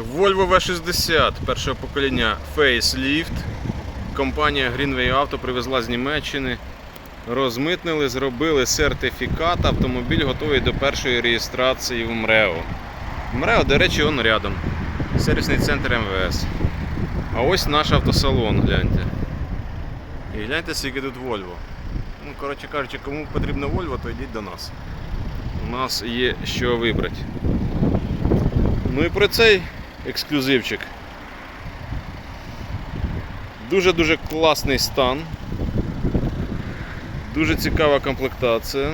Volvo V60 першого покоління Facelift. Компанія Greenway Auto привезла з Німеччини. Розмитнили, зробили сертифікат. Автомобіль готовий до першої реєстрації в МРЕО. МРЕО, до речі, он рядом. Сервісний центр МВС. А ось наш автосалон, гляньте. І гляньте, скільки тут Volvo. Ну, коротше кажучи, кому потрібно Volvo, то йдіть до нас. У нас є що вибрати. Ну і про цей ексклюзивчик. Дуже-дуже класний стан. Дуже цікава комплектація.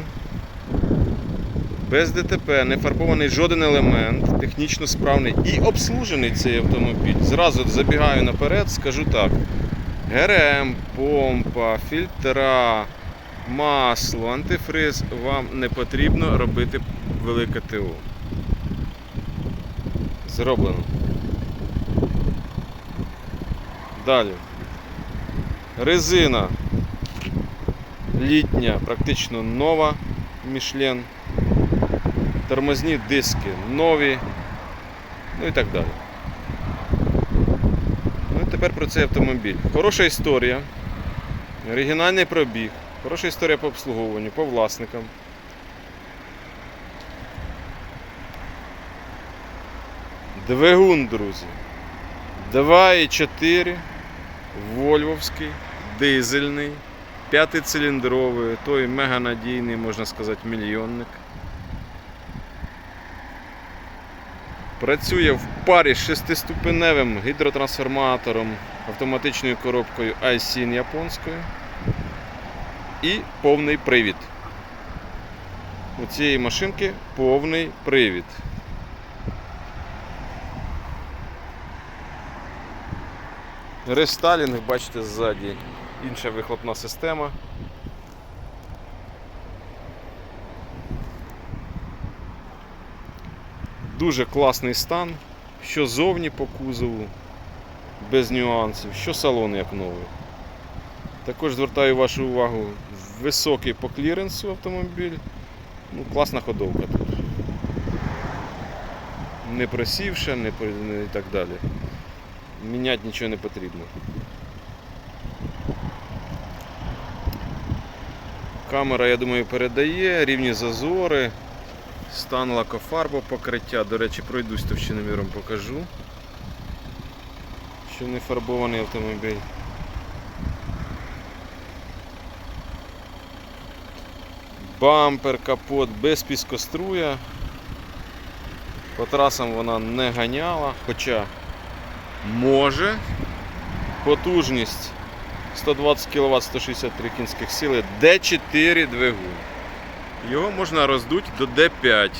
Без ДТП, не фарбований жоден елемент, технічно справний і обслужений цей автомобіль. Зразу забігаю наперед, скажу так. ГРМ, помпа, фільтра, масло, антифриз вам не потрібно робити велике ТО. Зроблено. Далі. Резина літня, практично нова Мішлен. Тормозні диски нові. Ну і так далі. Ну тепер про цей автомобіль. Хороша історія. Оригінальний пробіг. Хороша історія по обслуговуванню, по власникам. Двигун, друзі. 2,4 Вольвовський, дизельний, п'ятициліндровий, той меганадійний, можна сказати, мільйонник. Працює в парі з шестиступеневим гідротрансформатором, автоматичною коробкою iSIN японською і повний привід. У цієї машинки повний привід. Рестайлінг, бачите, ззаді інша вихлопна система. Дуже класний стан, що зовні по кузову, без нюансів, що салон як новий. Також звертаю вашу увагу, високий по кліренсу автомобіль. Ну, класна ходовка тут. Не просівша, не, і так далі. Міняти нічого не потрібно. Камера, я думаю, передає, рівні зазори, стан лакофарбового покриття. До речі, пройдусь товщиноміром покажу. Що не фарбований автомобіль. Бампер, капот без піскоструя. По трасам вона не ганяла, хоча може. Потужність 120 кВт 163 кінських сили, D4 двигун. Його можна роздути до D5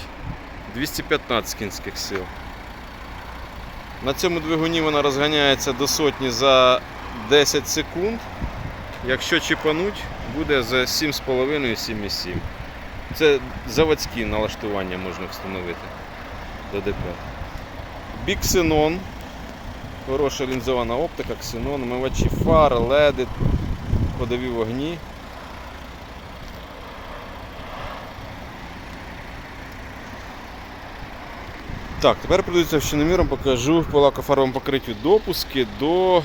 215 кінських сил. На цьому двигуні вона розганяється до сотні за 10 секунд. Якщо чіпануть, буде за 7,5-7,7. Це заводські налаштування можна встановити до D5. Біксенон. Хороша лінзована оптика, ксенон, мивачі фар, леди, ходові вогні. Так, тепер придуться вщиноміром, покажу по лакофарбовому покриттю допуски до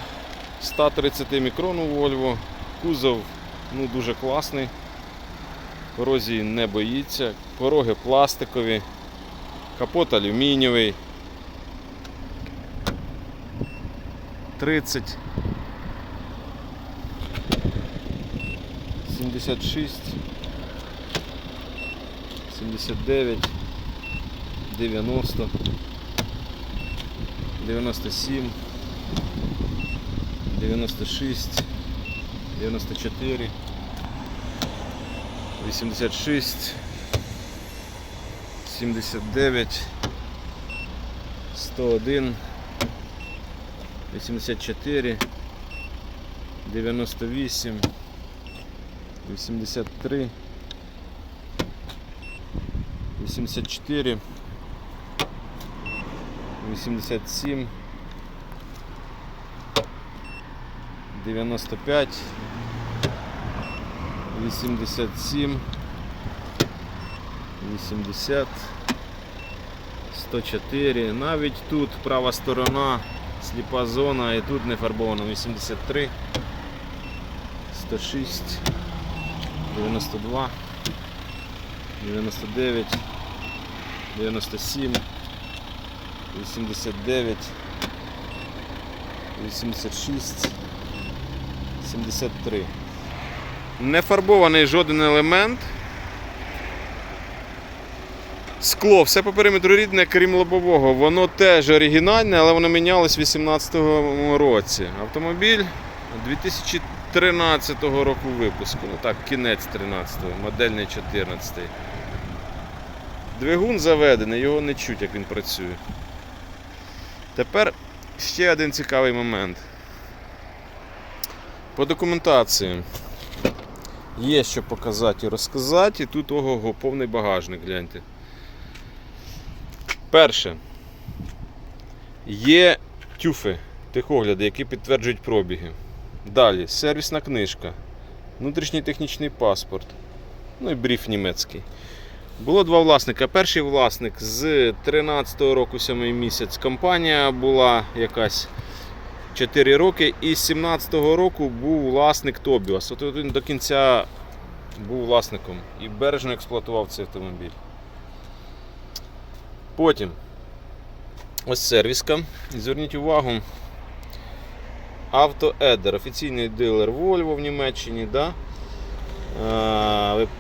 130 мікрон у Volvo. Кузов ну, дуже класний. Корозії не боїться. Пороги пластикові, капот алюмінієвий. 30 76 79 90 97 96 94 86 79 101 84, 98, 83, 84, 87, 95, 87, 80, 104. Навіть тут права сторона, сліпа зона і тут не фарбовано 83, 106, 92, 99, 97, 89, 86, 73. Не фарбований жоден елемент. Скло, все по периметру рідне, крім лобового. Воно теж оригінальне, але воно мінялось у 2018 році. Автомобіль 2013 року випуску. Ну так, кінець 13-го, модельний 14 Двигун заведений, його не чуть, як він працює. Тепер ще один цікавий момент. По документації. Є що показати і розказати, і тут ого, повний багажник, гляньте. Перше. Є тюфи, техогляди, які підтверджують пробіги. Далі сервісна книжка, внутрішній технічний паспорт, ну і бріф німецький. Було два власника. Перший власник з 13-го року, 7 місяць, компанія була якась 4 роки, і з 17-го року був власник Тобіас. От він до кінця був власником і бережно експлуатував цей автомобіль. Потім ось сервіска. Зверніть увагу. Автоедер, офіційний дилер Volvo в Німеччині. Да?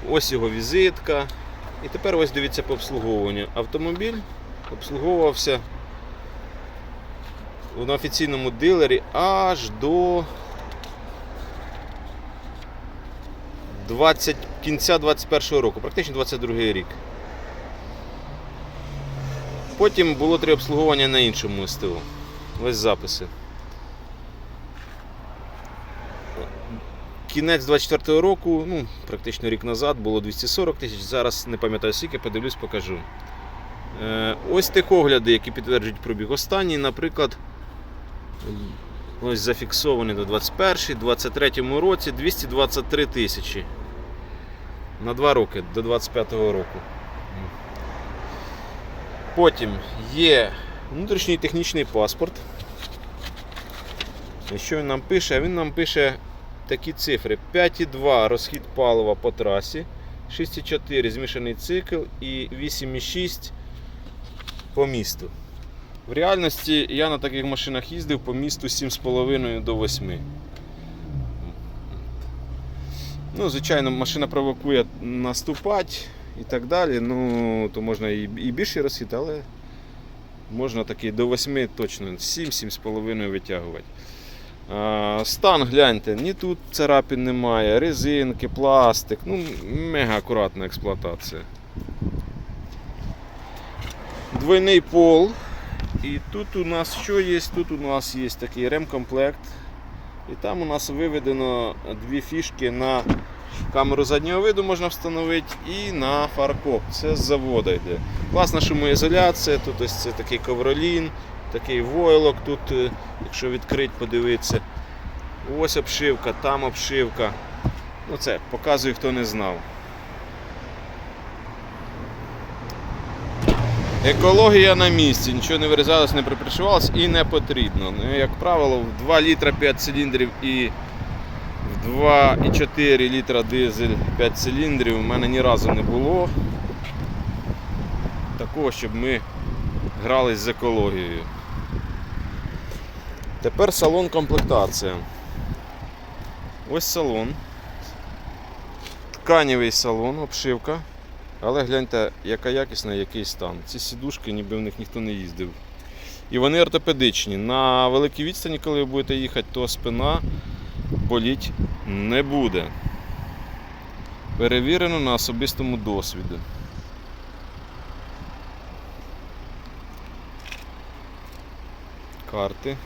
Ось його візитка. І тепер ось дивіться по обслуговуванню. Автомобіль обслуговувався на офіційному дилері аж до 20, кінця 21 року, практично 22 рік. Потім було три обслуговування на іншому СТО. Ось записи. Кінець 24 року, ну, практично рік назад, було 240 тисяч, зараз не пам'ятаю скільки, подивлюсь, покажу. Е, ось техогляди, які підтверджують пробіг. Останній, наприклад, ось зафіксований до 21 23 році 223 тисячі. На 2 роки до 25 року. Потім є внутрішній технічний паспорт. І що він нам пише? Він нам пише такі цифри: 5,2 розхід палива по трасі, 6,4 змішаний цикл і 8,6 по місту. В реальності я на таких машинах їздив по місту 7,5 до 8. Ну, звичайно, машина провокує наступати і так далі. Ну, то можна і, і більше розхід, але можна такий до 8 точно 7-7,5 витягувати. А, стан гляньте, ні тут царапін немає, резинки, пластик. Ну, мега акуратна експлуатація. Двойний пол. І тут у нас що є? Тут у нас є такий ремкомплект. І там у нас виведено дві фішки на камеру заднього виду можна встановити і на фаркоп. Це з заводу йде. Класна шумоізоляція, тут ось це такий ковролін, такий войлок, тут, е, якщо відкрити, подивитися. Ось обшивка, там обшивка. Ну це показую, хто не знав. Екологія на місці, нічого не вирізалось, не припришивалось і не потрібно. Ну, як правило, 2 літра 5 циліндрів і 2,4 літра дизель 5 циліндрів у мене ні разу не було. Такого, щоб ми грались з екологією. Тепер салон комплектація. Ось салон. Тканєвий салон, обшивка. Але гляньте, яка якісна, який стан. Ці сідушки, ніби в них ніхто не їздив. І вони ортопедичні. На великій відстані, коли ви будете їхати, то спина боліть не буде. Перевірено на особистому досвіді. Карти.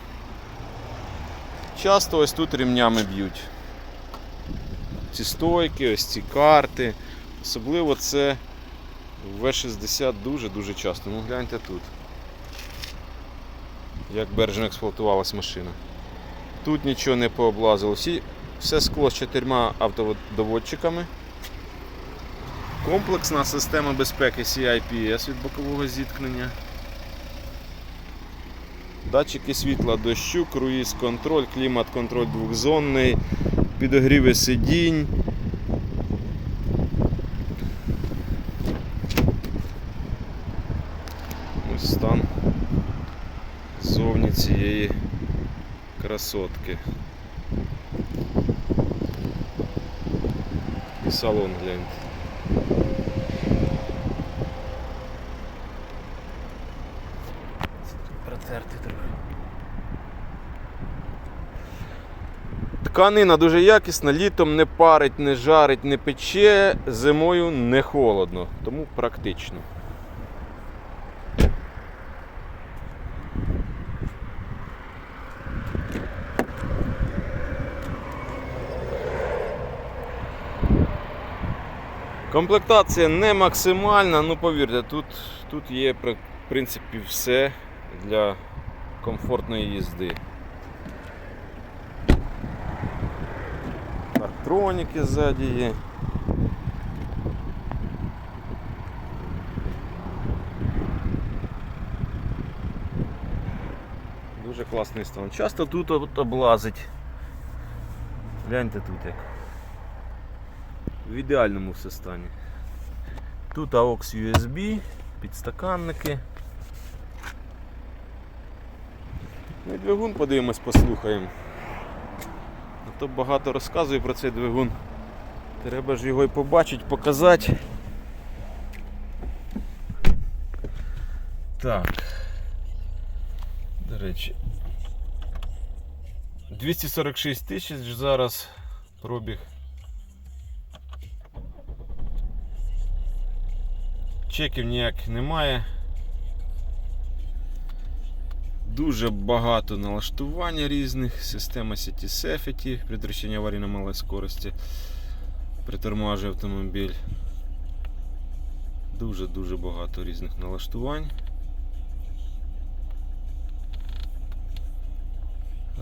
Часто ось тут рівнями б'ють. Ці стойки, ось ці карти. Особливо це в В60 дуже-дуже часто. Ну гляньте тут. Як бережно експлуатувалась машина. Тут нічого не пооблазило. Всі, все скло з чотирма автодоводчиками. Комплексна система безпеки CIPS від бокового зіткнення. Датчики світла, дощу, круїз контроль, клімат контроль двохзонний, підогріви сидінь. Ось стан зовні цієї красотки. Салон гляньте. Трохи. Тканина дуже якісна, літом не парить, не жарить, не пече, зимою не холодно, тому практично. Комплектація не максимальна, ну повірте, тут, тут є в принципі все для комфортної їзди. Парктроніки ззаді є. Дуже класний стан. Часто тут облазить. Гляньте тут як. В ідеальному все стані. Тут AUX USB, підстаканники. Ну і двигун подивимось, послухаємо. А то багато розказую про цей двигун. Треба ж його і побачити, показати. Так. До речі. 246 тисяч зараз пробіг. Чеків ніяких немає. Дуже багато налаштувань різних, система City Safety, предотвращення аварії на малій скорості, притормажує автомобіль. Дуже-дуже багато різних налаштувань.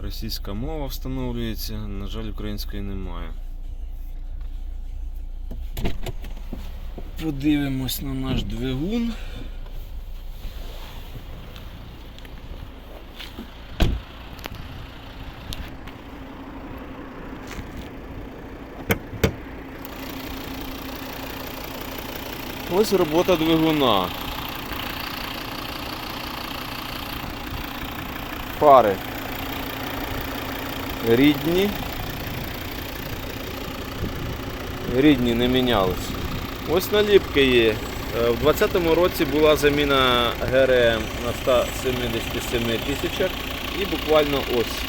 Російська мова встановлюється, на жаль, української немає. Подивимось на наш двигун. Ось робота двигуна. Фари рідні. Рідні не мінялись. Ось наліпки є. У В 2020 році була заміна ГРМ на 177 тисячах і буквально ось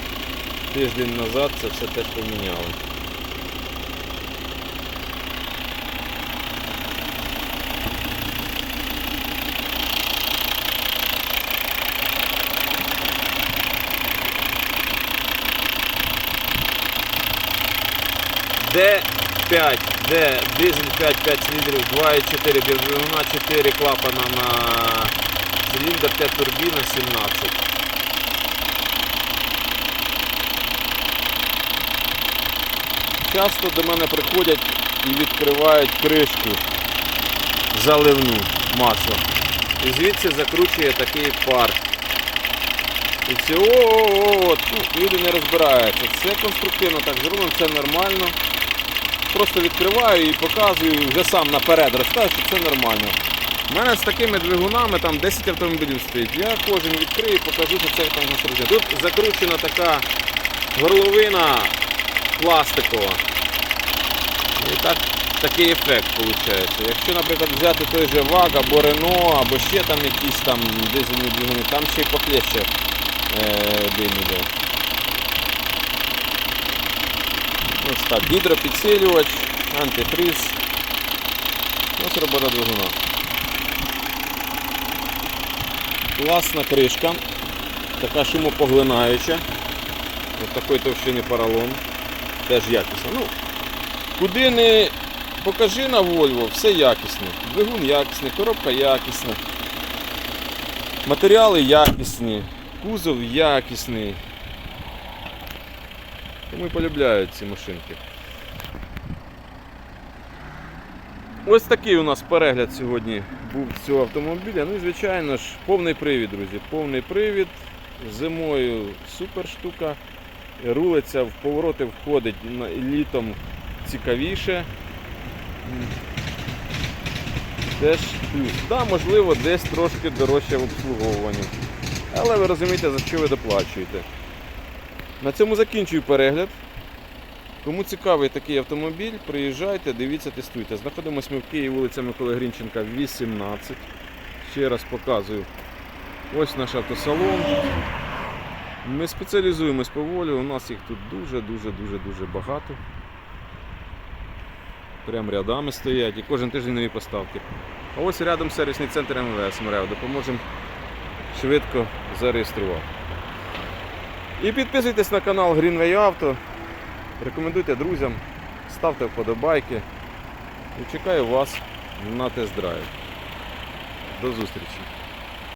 тиждень назад це все теж поміняли. Д5, Д, дизель 5, 5 циліндрів, 2,4 двигуна, 4 клапана на циліндр, Т турбіна 17. Часто до мене приходять і відкривають кришку заливну масла. І звідси закручує такий пар. І все, о-о-о, ну, люди не розбираються. Це конструктивно так зроблено, це нормально. Просто відкриваю і показую, вже сам наперед розказую, що це нормально. У мене з такими двигунами там 10 автомобілів стоїть. Я кожен відкрию і покажу, що це там конструктивно. Тут закручена така горловина пластикова. І так, такий ефект виходить. Якщо, наприклад, взяти той же ВАГ або Рено, або ще там якісь там дизельні двигуни, там ще й похлеще е, дим іде. Ось так, гідропідсилювач, антифриз. Ось робота двигуна. Класна кришка, така шумопоглинаюча. Ось такої товщини поролон. Теж якісна. Ну, куди не покажи на Volvo, все якісне. Двигун якісний, коробка якісна. Матеріали якісні, кузов якісний. Тому і полюбляють ці машинки. Ось такий у нас перегляд сьогодні був цього автомобіля. Ну і звичайно ж, повний привід, друзі. Повний привід. Зимою супер штука. Рулиться в повороти входить літом цікавіше. Теж плюс. Да, можливо, десь трошки дорожче в обслуговуванні. Але ви розумієте, за що ви доплачуєте. На цьому закінчую перегляд. Кому цікавий такий автомобіль, приїжджайте, дивіться, тестуйте. Знаходимося ми в Києві, вулиця Миколи Грінченка, 18. Ще раз показую. Ось наш автосалон. Ми спеціалізуємось по волі, у нас їх тут дуже-дуже дуже дуже багато. Прям рядами стоять і кожен тиждень нові поставки. А ось рядом сервісний центр МВС МРЕВ. Допоможемо швидко зареєструвати. І підписуйтесь на канал Greenway Auto. Рекомендуйте друзям, ставте вподобайки. І чекаю вас на тест-драйв. До зустрічі!